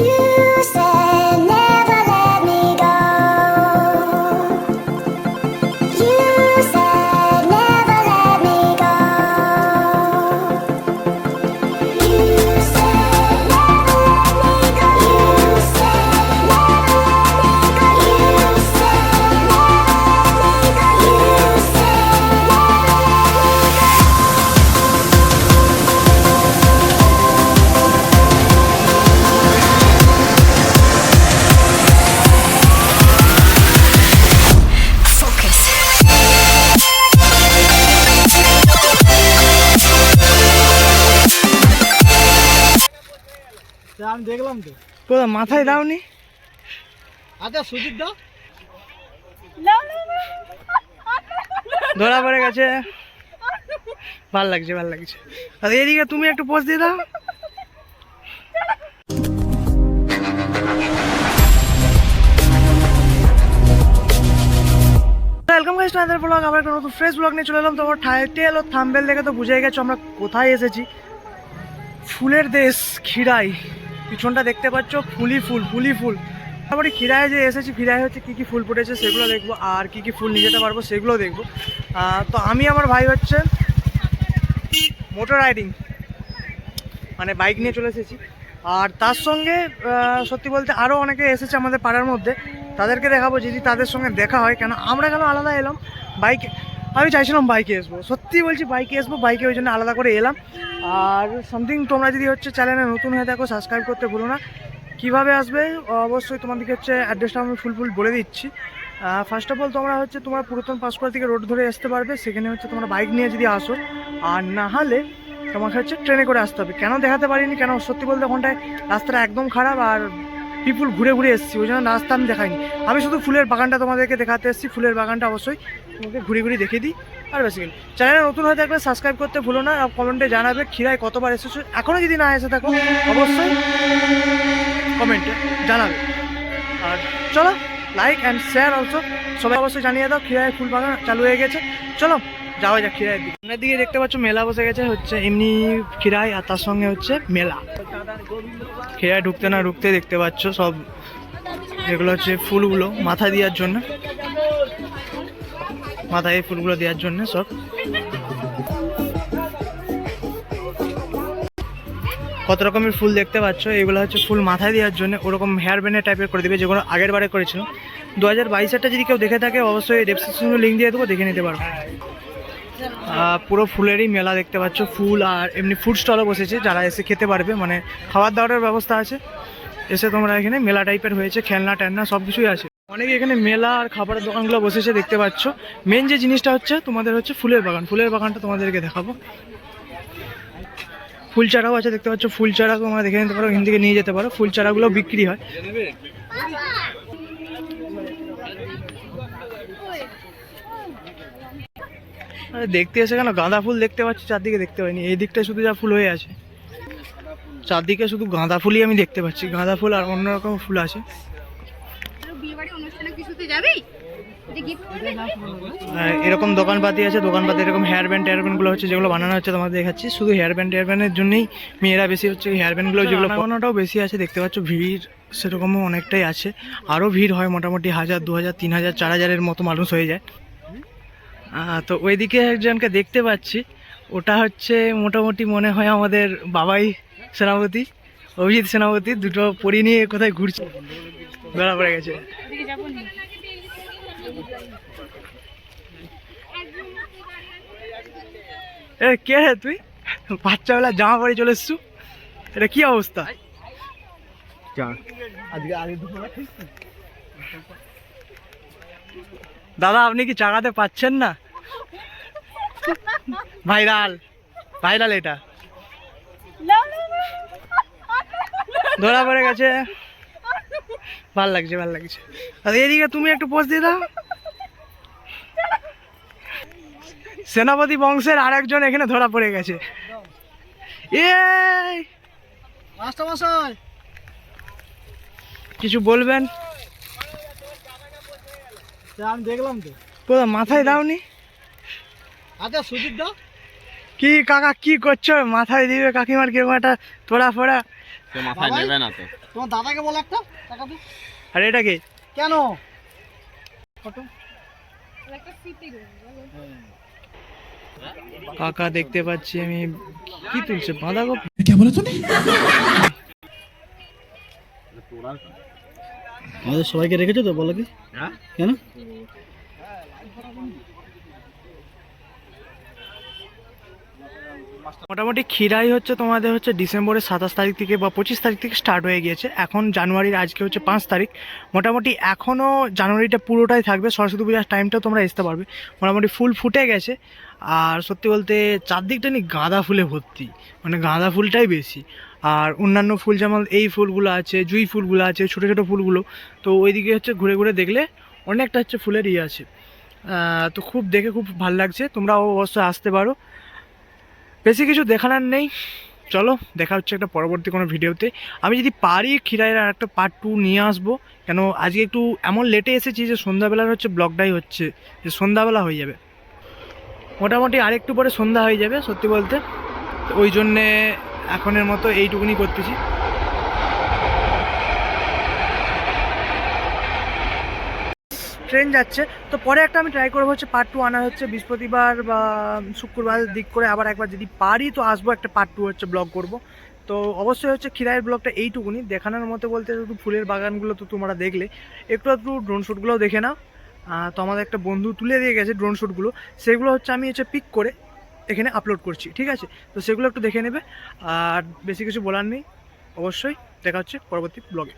You said দেখলাম তো। কোথা মাথায় দাওনি? আচ্ছা সুজিত দা? ধরা পড়ে গেছে। ভালো লাগছে ভালো লাগছে। আর এদিকে তুমি একটু পোস্ট দিয়ে দাও। Welcome guys to other blog আবার একটা নতুন ফ্রেশ ব্লগ নিয়ে চলে এলাম। তোমার টাইটেল ও থাম্বেল দেখে তো বুঝে গেছো আমরা কোথায় এসেছি। ফুলের দেশ খিরাই পিছনটা দেখতে পাচ্ছ, ফুলি ফুল ফুলি ফুল। তারপরে খিরায় যে এসেছি, খিরায় হচ্ছে কী কী ফুল ফুটেছে সেগুলো দেখব, আর কী কী ফুল নিয়ে যেতে পারব সেগুলো দেখব। তো আমি আমার ভাই হচ্ছে মোটর রাইডিং মানে বাইক নিয়ে চলে এসেছি। আর তার সঙ্গে সত্যি বলতে আরও অনেকে এসেছে আমাদের পাড়ার মধ্যে, তাদেরকে দেখাবো, যদি তাদের সঙ্গে দেখা হয়, কেন আমরা কেন আলাদা এলাম? বাইকে, আমি চাইছিলাম বাইকে আসব, সত্যি বলছি বাইকে আসব, বাইকে ওই জন্য আলাদা করে এলাম। আর সামথিং তোমরা যদি হচ্ছে চ্যানেলে নতুন হয়ে থাকো সাবস্ক্রাইব করতে ভুলো না। কীভাবে আসবে? অবশ্যই তোমাদেরকে হচ্ছে অ্যাড্রেসটা আমি ফুল ফুল বলে দিচ্ছি। ফার্স্ট অফ অল তোমরা হচ্ছে তোমরা পুরাতন পাঁশকুড়া থেকে রোড ধরে আসতে পারবে। সেখানে হচ্ছে তোমরা বাইক নিয়ে যদি আসো, আর না হলে তোমাকে হচ্ছে ট্রেনে করে আসতে হবে। কেন দেখাতে পারিনি? কেন? সত্যি বলতে ওখানটায় রাস্তাটা একদম খারাপ আর পিপুল ঘুরে ঘুরে এসেছি। ওই জন্য রাস্তা আমি দেখাইনি। আমি শুধু ফুলের বাগানটা তোমাদেরকে দেখাতে এসেছি। ফুলের বাগানটা অবশ্যই তোমাকে ঘুরে ঘুরে দেখিয়ে দিই। আর বেসিক্যালি চ্যানেলে নতুন হয়ে থাকলে সাবস্ক্রাইব করতে ভুলো না, আর কমেন্টে জানাবে খিরায় কতবার এসেছ। এখনও যদি না এসে থাকো, অবশ্যই কমেন্টে জানাবে। আর চলো লাইক অ্যান্ড শেয়ার অলসো সবাই অবশ্যই জানিয়ে দাও খিরায় ফুল বাগান চালু হয়ে গেছে। চলো, যাওয়া যাক খিরায়ের দিকে। সামনের দিকে দেখতে পাচ্ছ মেলা বসে গেছে, হচ্ছে এমনি খিরায় আর তার সঙ্গে হচ্ছে মেলা। খিরায় ঢুকতে না ঢুকতে দেখতে পাচ্ছ সব, যেগুলো হচ্ছে ফুলগুলো মাথা দেওয়ার জন্য। মাথায় এই ফুলগুলো দেওয়ার জন্য সব। কত রকমের ফুল দেখতে পাচ্ছ? এগুলো হচ্ছে ফুল মাথায় দেওয়ার জন্য ওরকম হেয়ার ব্যান্ডের টাইপের করে দেবে যেগুলো আগের বারে করেছিল দু হাজার বাইশেরটা যদি কেউ দেখে থাকে অবশ্যই ডেসক্রিপশনে লিঙ্ক দিয়ে দেবো দেখে নিতে আহ, পুরো ফুলেরই মেলা দেখতে পাচ্ছ ফুল আর এমনি ফুড স্টলও বসেছে যারা এসে খেতে পারবে মানে খাবার দাবারের ব্যবস্থা আছে। এসে তোমরা এখানে মেলা টাইপের হয়েছে খেলনা টেলনা সব কিছুই আছে। অনেকে এখানে মেলা আর খাবারের দোকানগুলো বসেছে দেখতে পাচ্ছ। মেন যে জিনিসটা হচ্ছে, তোমাদের হচ্ছে ফুলের বাগান। ফুলের বাগানটা তোমাদেরকে দেখাবো। ফুল চারাও আছে, দেখতে পাচ্ছ। ফুল চারা তোমরা দেখে নিতে পারো, এখান থেকে নিয়ে যেতে পারো। ফুল চারাগুলো বিক্রি হয়। আরে দেখতে এসে কেন? গাঁদা ফুল দেখতে পাচ্ছি? চারদিকে দেখতে পাইনি। এই দিকটা শুধু যা ফুল হয়ে আছে। চারদিকে শুধু গাঁদা ফুলই আমি দেখতে পাচ্ছি। গাঁদা ফুল আর অন্যরকম ফুল আছে। অনুষ্ঠানে কিছুতে এরকম দোকানপাতি আছে দোকানপাতি এরকম হেয়ার ব্যান্ড টেয়ার ব্যান্ডগুলো হচ্ছে যেগুলো বানানো হচ্ছে তোমাদের দেখাচ্ছি। শুধু হেয়ার ব্যান্ড টেয়ার ব্যান্ডের জন্যই মেয়েরা বেশি হচ্ছে হেয়ার ব্যান্ডগুলো যেগুলো বানানোটাও বেশি আছে দেখতে পাচ্ছ ভিড় সেরকমও অনেকটাই আছে। আরও ভিড় হয় মোটামুটি হাজার দু হাজার তিন হাজার চার হাজারের মতো মানুষ হয়ে যায়। তো ওইদিকে একজনকে দেখতে পাচ্ছি। ওটা হচ্ছে মোটামুটি মনে হয় আমাদের বাবাই সেনাপতি অভিজিৎ সেনাপতি দুটো পরি নিয়ে কোথায় ঘুরছে। ধরা পড়ে গেছে। এ কে হে তুই? বাচ্চাবেলা জামা পরে চলে এসছু? এটা কি অবস্থা? দাদা আপনি কি চাকাতে পাচ্ছেন না? ভাইরাল। ভাইরাল এটা। ধরা পড়ে গেছে। ভালো লাগছে ভালো লাগছে। আর এদিকে তুমি একটু পোস্ট দিয়ে দাও। সেনাপতি বংশের আরেকজন এখানে ধরা পড়ে গেছে। কিছু বলবেন? আমি দেখলাম তো। কোথা মাথায় দাওনি? আচ্ছা সুজিত দা? কি কাকা কি করছ? মাথায় দিবে কাকিমার কীরকম একটা তোড়া ফোড়া মাথায় নেবে না তো। তোমার দাদাকে বলো একটা টাকা দে। আর এটাকে কেন? ফটো। কাকা দেখতে পাচ্ছি আমি। কি তুলছে? বাঁধাকপি? আমাদের সবাইকে রেখেছো তো বলো কি? হ্যাঁ। কেন? মোটামুটি খিরাই হচ্ছে তোমাদের হচ্ছে ডিসেম্বরের সাতাশ তারিখ থেকে বা পঁচিশ তারিখ থেকে স্টার্ট হয়ে গিয়েছে। এখন জানুয়ারির আজকে হচ্ছে পাঁচ তারিখ। মোটামুটি এখনও জানুয়ারিটা পুরোটাই থাকবে। সরস্বতী পূজার টাইমটাও তোমরা আসতে পারবে। মোটামুটি ফুল ফুটে গেছে। আর সত্যি বলতে চারদিকটা নি গাঁদা ফুলে ভর্তি। মানে গাঁদা ফুলটাই বেশি। আর অন্যান্য ফুল যেমন এই ফুলগুলো আছে, জুই ফুলগুলো আছে, ছোটো ছোটো ফুলগুলো। তো ওইদিকে হচ্ছে ঘুরে ঘুরে দেখলে অনেকটা হচ্ছে ফুলের ইয়ে আছে। তো খুব দেখে খুব ভালো লাগছে। তোমরাও অবশ্যই আসতে পারো। বেশি কিছু দেখানোর নেই। চলো, দেখা হচ্ছে একটা পরবর্তী কোনো ভিডিওতে। আমি যদি পারি ক্ষীরাইয়ের আর একটা পার্ট টু নিয়ে আসব। কেন, আজকে একটু এমন লেটে এসেছি যে সন্ধ্যাবেলার হচ্ছে ব্লগটাই হচ্ছে, যে সন্ধ্যাবেলা হয়ে যাবে। মোটামুটি আরেকটু পরে সন্ধ্যা হয়ে যাবে, সত্যি বলতে। ওই জন্যে এখনের মতো এইটুকুনি করতেছি। ট্রেন যাচ্ছে। তো পরে একটা আমি ট্রাই করব হচ্ছে পার্ট টু আনা হচ্ছে বৃহস্পতিবার বা শুক্রবার দিক করে আবার একবার যদি পারি, তো আসব একটা পার্ট টু হচ্ছে ব্লগ করব। তো অবশ্যই হচ্ছে খিরাইয়ের ব্লগটা এইটুকুনি। দেখানোর মতো বলতে শুধু ফুলের বাগানগুলো তো তোমরা দেখলে। একটু একটু ড্রোন শ্যুটগুলোও দেখে নাও। তো আমাদের একটা বন্ধু তুলে দিয়ে গেছে ড্রোন শ্যুটগুলো সেগুলো হচ্ছে আমি হচ্ছে পিক করে এখানে আপলোড করছি, ঠিক আছে? তো সেগুলো একটু দেখে নেবে। আর বেশি কিছু বলার নেই। অবশ্যই দেখা হচ্ছে পরবর্তী ব্লগে